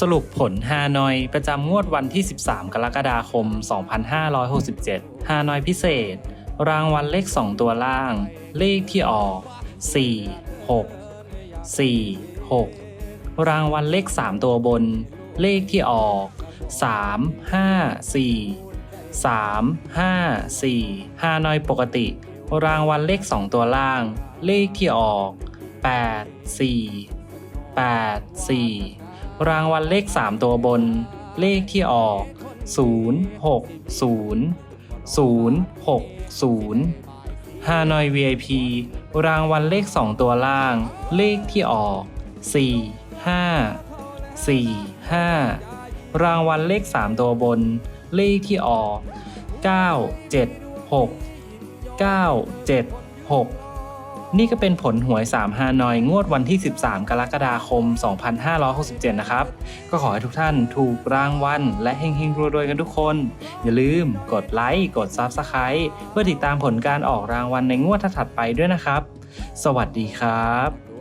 สรุปผลฮานอยประจำงวดวันที่ 13 กรกฎาคม 2567 ฮานอยพิเศษ รางวัลเลข 2 ตัวล่าง เลขที่ออก 4 6 4 6 รางวัลเลข 3 ตัวบน เลขที่ออก 3 5 4 3 5 4 ฮานอยปกติ รางวัลเลข 2 ตัวล่าง เลขที่ออก 8 4 8 4 รางวัลเลข 3 ตัวบน เลขที่ออก 0 6 0 0 6 0ฮานอย VIP รางวัลเลข 2 ตัวล่าง เลขที่ออก 4 5 4 5 รางวัลเลข 3 ตัวบน เลขที่ออก 9 7 6 9 7 6 นี่ก็เป็นผลหวย 3 ฮานอย งวดวันที่ 13 กรกฎาคม 2567 นะครับ ก็ขอให้ทุกท่านถูกรางวัลและเฮงๆรวยๆกันทุกคน อย่าลืมกดไลค์กด Subscribe เพื่อติดตามผลการออกรางวัลในงวดถัดไปด้วยนะครับ สวัสดีครับ